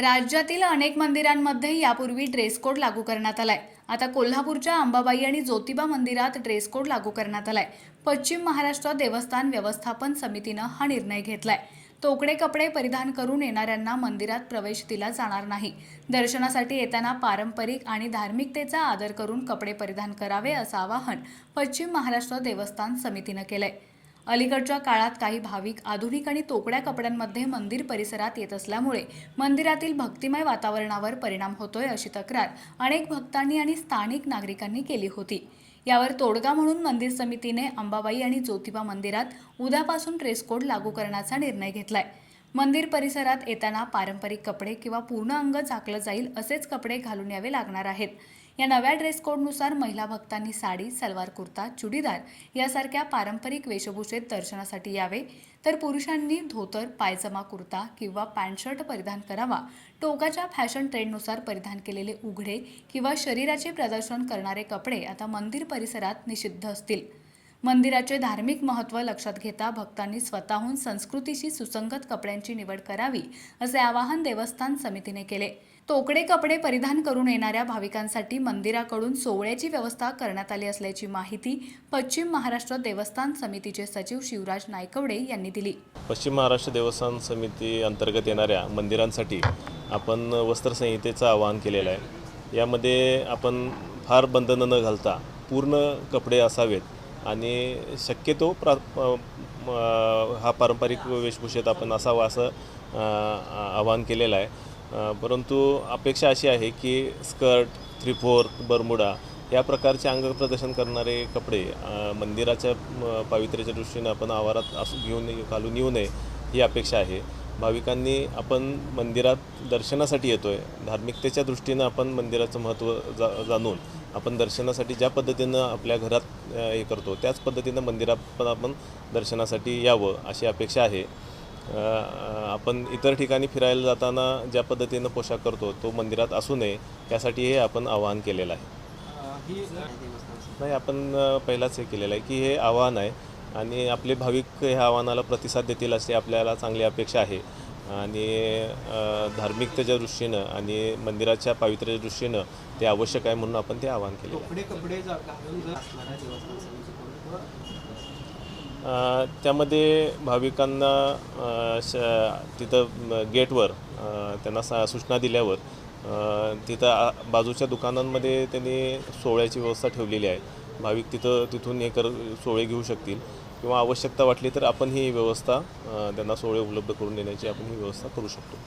राज्यातील अनेक मंदिरांमध्ये यापूर्वी ड्रेस कोड लागू करण्यात आलाय. आता कोल्हापूरच्या अंबाबाई आणि ज्योतिबा मंदिरात ड्रेस कोड लागू करण्यात आलाय. पश्चिम महाराष्ट्र देवस्थान व्यवस्थापन समितीनं हा निर्णय घेतलाय. तोकडे कपडे परिधान करून येणाऱ्यांना मंदिरात प्रवेश दिला जाणार नाही. दर्शनासाठी येताना पारंपरिक आणि धार्मिकतेचा आदर करून कपडे परिधान करावे असं आवाहन पश्चिम महाराष्ट्र देवस्थान समितीनं केलंय. अलीकडच्या काळात काही भाविक आधुनिक आणि तोकड्या कपड्यांमध्ये मंदिर परिसरात येत असल्यामुळे मंदिरातील भक्तिमय वातावरणावर परिणाम होतोय अशी तक्रार अनेक भक्तांनी आणि स्थानिक नागरिकांनी केली होती. यावर तोडगा म्हणून मंदिर समितीने अंबाबाई आणि ज्योतिबा मंदिरात उद्यापासून ड्रेस कोड लागू करण्याचा निर्णय घेतलाय. मंदिर परिसरात येताना पारंपरिक कपडे किंवा पूर्ण अंग झाकलं जाईल असेच कपडे घालून यावे लागणार आहेत. या नव्या ड्रेस कोडनुसार महिला भक्तांनी साडी सलवार कुर्ता चुडीदार यासारख्या पारंपरिक वेशभूषेत दर्शनासाठी यावे. तर पुरुषांनी धोतर पायजमा कुर्ता किंवा पॅन्ट शर्ट परिधान करावा. टोकाच्या फॅशन ट्रेंडनुसार परिधान केलेले उघडे किंवा शरीराचे प्रदर्शन करणारे कपडे आता मंदिर परिसरात निषिद्ध असतील. मंदिराचे धार्मिक महत्त्व लक्षात घेता भक्तांनी स्वतःहून संस्कृतीशी सुसंगत कपड्यांची निवड करावी असे आवाहन देवस्थान समितीने केले. तोकडे कपडे परिधान करून येणाऱ्या भाविकांसाठी मंदिराकडून सोहळ्याची व्यवस्था करण्यात आली असल्याची माहिती पश्चिम महाराष्ट्र देवस्थान समितीचे सचिव शिवराज नायकवडे यांनी दिली. पश्चिम महाराष्ट्र देवस्थान समिती अंतर्गत येणाऱ्या मंदिरांसाठी आपण वस्त्रसंहितेचं आवाहन केलेलं आहे. यामध्ये आपण फार बंधनं न घालता पूर्ण कपडे असावेत. आणि शक्यतो प्रा हा पारंपरिक वेशभूषेत आपण असावा असं आवाहन केलेलं आहे. परंतु अपेक्षा अशी आहे की स्कर्ट थ्री फोर्थ बरमुडा या प्रकारचे अंग प्रदर्शन करणारे कपडे मंदिराच्या पावित्र्याच्या दृष्टीने आपण आवारात असू घेऊन घालून येऊ नये ही अपेक्षा आहे. भाविकांनी आपण मंदिरात दर्शनासाठी येतो आहे धार्मिकतेच्या दृष्टीनं आपण मंदिराचं महत्त्व जा जाणून आपण दर्शनासाठी ज्या पद्धतीनं आपल्या घरात हे करतो त्याच पद्धतीनं मंदिरात पण आपण दर्शनासाठी यावं अशी अपेक्षा आहे. आपण इतर ठिकाणी फिरायला जाताना ज्या पद्धतीनं पोशाख करतो तो मंदिरात असू नये यासाठी हे आपण आवाहन केलेलं आहे. नाही आपण पहिलाच हे केलेलं आहे की हे आव्हान आहे. आणि आपले भाविक ह्या आव्हानाला प्रतिसाद देतील अशी आपल्याला चांगली अपेक्षा आहे. आणि धार्मिकतेच्या दृष्टीनं आणि मंदिराच्या पावित्र्याच्या दृष्टीनं ते आवश्यक आहे म्हणून आपण ते आवाहन केले त्यामध्ये भाविकांना श तिथं गेटवर त्यांना सा सूचना दिल्यावर तिथं बाजूच्या दुकानांमध्ये त्यांनी सोहळ्याची व्यवस्था ठेवलेली आहे. भाविक तिथं तिथून हे कर सोहळे घेऊ शकतील. किंवा आवश्यकता वाटली तर आपण ही व्यवस्था त्यांना सोहळे उपलब्ध करून देण्याची आपण ही व्यवस्था करू शकतो.